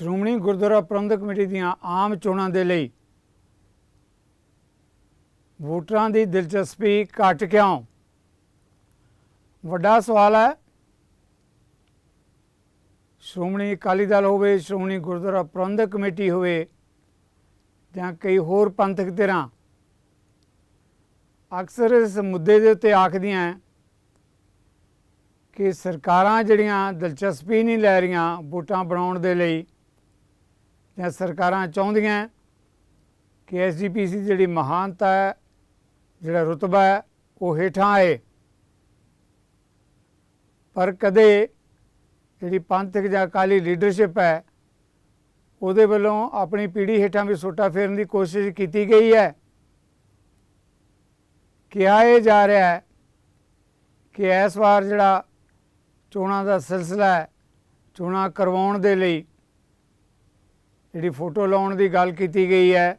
ਸ਼੍ਰੋਮਣੀ ਗੁਰਦੁਆਰਾ ਪ੍ਰਬੰਧਕ committee ਦੀਆਂ ਆਮ ਚੋਣਾਂ ਦੇ ਲਈ ਵੋਟਰਾਂ ਦੀ ਦਿਲਚਸਪੀ ਘਟ ਕਿਉਂ? ਵੱਡਾ ਸਵਾਲ ਹੈ। ਸ਼੍ਰੋਮਣੀ ਅਕਾਲੀ ਦਲ ਹੋਵੇ, ਸ਼੍ਰੋਮਣੀ ਗੁਰਦੁਆਰਾ ਪ੍ਰਬੰਧਕ ਕਮੇਟੀ ਹੋਵੇ ਜਾਂ ਕਈ ਹੋਰ ਪੰਥਕ ਧਿਰਾਂ, ਅਕਸਰ ਇਸ ਮੁੱਦੇ ਦੇ ਉੱਤੇ ਆਖਦੀਆਂ ਕਿ ਸਰਕਾਰਾਂ ਜਿਹੜੀਆਂ ਦਿਲਚਸਪੀ ਨਹੀਂ ਲੈ ਰਹੀਆਂ ਵੋਟਾਂ ਬਣਾਉਣ ਦੇ ਲਈ ਜਾਂ ਸਰਕਾਰਾਂ ਚਾਹੁੰਦੀਆਂ ਕਿ ਐਸਜੀਪੀਸੀ ਜਿਹੜੀ ਮਹਾਨਤਾ ਹੈ, ਜਿਹੜਾ ਰੁਤਬਾ ਹੈ, ਉਹ ਹੇਠਾਂ ਆਏ। ਪਰ ਕਦੇ ਜਿਹੜੀ ਪੰਥਕ ਜਾਂ ਅਕਾਲੀ ਲੀਡਰਸ਼ਿਪ ਹੈ, ਉਹਦੇ ਵੱਲੋਂ ਆਪਣੀ ਪੀੜ੍ਹੀ ਹੇਠਾਂ ਵੀ ਸੋਟਾ ਫੇਰਨ ਦੀ ਕੋਸ਼ਿਸ਼ ਕੀਤੀ ਗਈ ਹੈ ਕਿਹਾ ਇਹ ਜਾ ਰਿਹਾ ਹੈ ਕਿ ਇਸ ਵਾਰ ਜਿਹੜਾ ਚੋਣਾਂ ਦਾ ਸਿਲਸਿਲਾ ਹੈ, ਚੋਣਾਂ ਕਰਵਾਉਣ ਦੇ ਲਈ ਜਿਹੜੀ ਫੋਟੋ ਲਾਉਣ ਦੀ ਗੱਲ ਕੀਤੀ ਗਈ ਹੈ,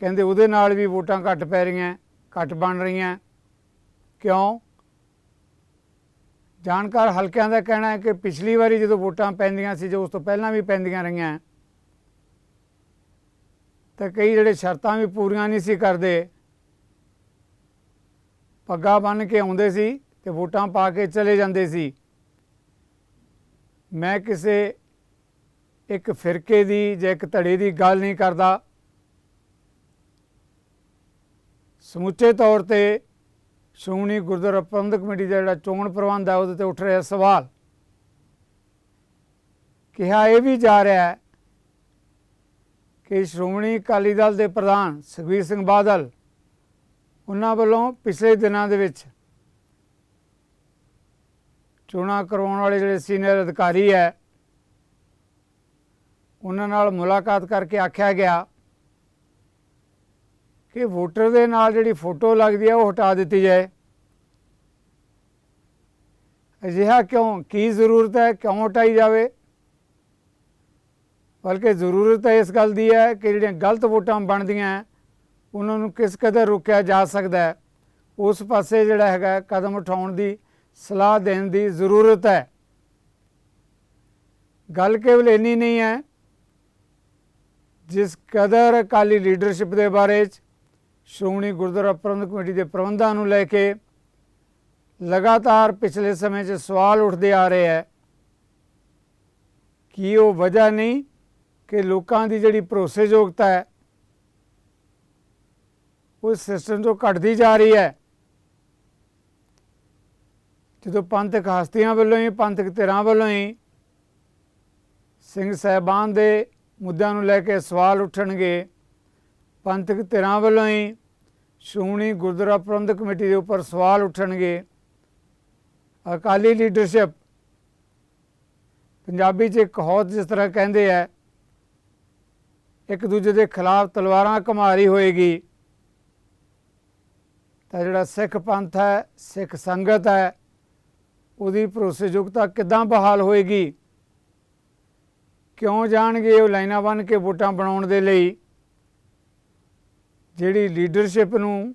ਕਹਿੰਦੇ ਉਹਦੇ ਨਾਲ ਵੀ ਵੋਟਾਂ ਘੱਟ ਪੈ ਰਹੀਆਂ, ਘੱਟ ਬਣ ਰਹੀਆਂ। ਕਿਉਂ? ਜਾਣਕਾਰ ਹਲਕਿਆਂ ਦਾ ਕਹਿਣਾ ਹੈ ਕਿ ਪਿਛਲੀ ਵਾਰੀ ਜਦੋਂ ਵੋਟਾਂ ਪੈਂਦੀਆਂ ਸੀ, ਜੋ ਉਸ ਤੋਂ ਪਹਿਲਾਂ ਵੀ ਪੈਂਦੀਆਂ ਰਹੀਆਂ, ਤਾਂ ਕਈ ਜਿਹੜੇ ਸ਼ਰਤਾਂ ਵੀ ਪੂਰੀਆਂ ਨਹੀਂ ਸੀ ਕਰਦੇ, ਪੱਗਾ ਬੰਨ ਕੇ ਆਉਂਦੇ ਸੀ ਤੇ ਵੋਟਾਂ ਪਾ ਕੇ ਚਲੇ ਜਾਂਦੇ ਸੀ। ਮੈਂ ਕਿਸੇ ਇੱਕ ਫਿਰਕੇ ਦੀ ਜਾਂ ਇੱਕ ਧੜੇ ਦੀ ਗੱਲ ਨਹੀਂ ਕਰਦਾ। ਸਮੁੱਚੇ ਤੌਰ ਤੇ ਸ਼੍ਰੋਮਣੀ ਗੁਰਦੁਆਰਾ ਪ੍ਰਬੰਧਕ ਕਮੇਟੀ ਦਾ ਜਿਹੜਾ ਚੋਣ ਪ੍ਰਬੰਧ ਹੈ, ਉਹਦੇ ਤੇ ਉੱਠ ਰਿਹਾ ਸਵਾਲ। ਕਿਹਾ ਇਹ ਵੀ ਜਾ ਰਿਹਾ ਹੈ ਕਿ ਸ਼੍ਰੋਮਣੀ ਅਕਾਲੀ ਦਲ ਦੇ ਪ੍ਰਧਾਨ ਸੁਖਬੀਰ ਸਿੰਘ ਬਾਦਲ, ਉਹਨਾਂ ਵੱਲੋਂ ਪਿਛਲੇ ਦਿਨਾਂ ਦੇ ਵਿੱਚ ਚੋਣਾਂ ਕਰਵਾਉਣ ਵਾਲੇ ਜਿਹੜੇ ਸੀਨੀਅਰ ਅਧਿਕਾਰੀ ਹੈ ਉਹਨਾਂ ਨਾਲ ਮੁਲਾਕਾਤ ਕਰਕੇ ਆਖਿਆ ਗਿਆ ਕਿ ਵੋਟਰ ਦੇ ਨਾਲ ਜਿਹੜੀ ਫੋਟੋ ਲੱਗਦੀ ਹੈ ਉਹ ਹਟਾ ਦਿੱਤੀ ਜਾਏ। ਅਜਿਹਾ ਕਿਉਂ? ਕੀ ਜ਼ਰੂਰਤ ਹੈ? ਕਿਉਂ ਹਟਾਈ ਜਾਵੇ? ਬਲਕਿ ਜ਼ਰੂਰਤ ਹੈ ਇਸ ਗੱਲ ਦੀ ਹੈ ਕਿ ਜਿਹੜੀਆਂ ਗਲਤ ਵੋਟਾਂ ਬਣਦੀਆਂ ਉਹਨਾਂ ਨੂੰ ਕਿਸ ਕਦਰ ਰੋਕਿਆ ਜਾ ਸਕਦਾ ਹੈ? ਉਸ ਪਾਸੇ ਜਿਹੜਾ ਹੈਗਾ ਕਦਮ ਉਠਾਉਣ ਦੀ, ਸਲਾਹ ਦੇਣ ਦੀ ਜ਼ਰੂਰਤ ਹੈ। ਗੱਲ ਕੇਵਲ ਇੰਨੀ ਨਹੀਂ ਹੈ ਜਿਸ ਕਦਰ ਅਕਾਲੀ ਲੀਡਰਸ਼ਿਪ ਦੇ ਬਾਰੇ ਚ ਸ਼੍ਰੋਮਣੀ ਗੁਰਦੁਆਰਾ ਪ੍ਰਬੰਧਕ ਕਮੇਟੀ ਦੇ ਪ੍ਰਬੰਧਾਂ ਨੂੰ ਲੈ ਕੇ ਲਗਾਤਾਰ ਪਿਛਲੇ ਸਮੇਂ 'ਚ ਸਵਾਲ ਉੱਠਦੇ ਆ ਰਹੇ ਹੈ ਕਿ ਉਹ ਵਜ੍ਹਾ ਨਹੀਂ ਕਿ ਲੋਕਾਂ ਦੀ ਜਿਹੜੀ ਭਰੋਸੇਯੋਗਤਾ ਹੈ, ਉਹ ਸਿਸਟਮ ਤੋਂ ਘਟਦੀ ਜਾ ਰਹੀ ਹੈ। ਜਦੋਂ ਪੰਥਕ ਹਸਤੀਆਂ ਵੱਲੋਂ ਹੀ, ਪੰਥਕ ਧਿਰਾਂ ਵੱਲੋਂ ਹੀ ਸਿੰਘ ਸਹਿਬਾਨ ਦੇ ਮੁੱਦਿਆਂ ਨੂੰ ਲੈ ਕੇ ਸਵਾਲ ਉੱਠਣਗੇ। ਪੰਥਕ ਧਿਰਾਂ ਵੱਲੋਂ ਹੀ ਸ਼੍ਰੋਮਣੀ ਗੁਰਦੁਆਰਾ ਪ੍ਰਬੰਧਕ ਕਮੇਟੀ ਦੇ ਉੱਪਰ ਸਵਾਲ ਉੱਠਣਗੇ। ਅਕਾਲੀ ਲੀਡਰਸ਼ਿਪ ਪੰਜਾਬੀ 'ਚ ਇੱਕ ਕਹਾਵਤ ਜਿਸ ਤਰ੍ਹਾਂ ਕਹਿੰਦੇ ਆ, ਇੱਕ ਦੂਜੇ ਦੇ ਖਿਲਾਫ ਤਲਵਾਰਾਂ ਘਮਾਰੀ ਹੋਏਗੀ। ਤਾਂ ਜਿਹੜਾ ਸਿੱਖ ਪੰਥ ਹੈ, ਸਿੱਖ ਸੰਗਤ ਹੈ, ਉਹਦੀ ਭਰੋਸੇਯੋਗਤਾ ਕਿੱਦਾਂ ਬਹਾਲ ਹੋਏਗੀ? ਕਿਉਂ ਜਾਣਗੇ ਉਹ ਲਾਈਨਾਂ ਬਣ ਕੇ ਵੋਟਾਂ ਬਣਾਉਣ ਦੇ ਲਈ? ਜਿਹੜੀ ਲੀਡਰਸ਼ਿਪ ਨੂੰ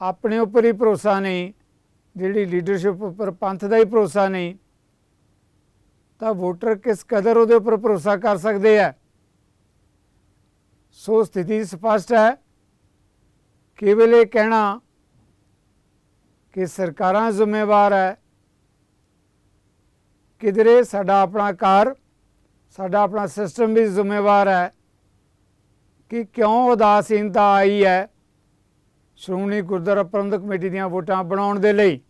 ਆਪਣੇ ਉੱਪਰ ਹੀ ਭਰੋਸਾ ਨਹੀਂ, ਜਿਹੜੀ ਲੀਡਰਸ਼ਿਪ ਉੱਪਰ ਪੰਥ ਦਾ ਹੀ ਭਰੋਸਾ ਨਹੀਂ, ਤਾਂ ਵੋਟਰ ਕਿਸ ਕਦਰ ਉਹਦੇ ਉੱਪਰ ਭਰੋਸਾ ਕਰ ਸਕਦੇ ਆ? ਸੋ ਸਥਿਤੀ ਸਪਸ਼ਟ ਹੈ। ਕੇਵਲ ਇਹ ਕਹਿਣਾ ਕਿ ਸਰਕਾਰਾਂ ਜ਼ਿੰਮੇਵਾਰ ਹੈ। ਕਿਧਰੇ ਸਾਡਾ ਆਪਣਾ ਕਾਰ ਸਾਡਾ ਆਪਣਾ ਸਿਸਟਮ ਵੀ ਜ਼ਿੰਮੇਵਾਰ ਹੈ ਕਿ ਕਿਉਂ ਉਦਾਸੀਨਤਾ ਆਈ ਹੈ ਸ਼੍ਰੋਮਣੀ ਗੁਰਦੁਆਰਾ ਪ੍ਰਬੰਧਕ ਕਮੇਟੀ ਦੀਆਂ ਵੋਟਾਂ ਬਣਾਉਣ ਦੇ ਲਈ।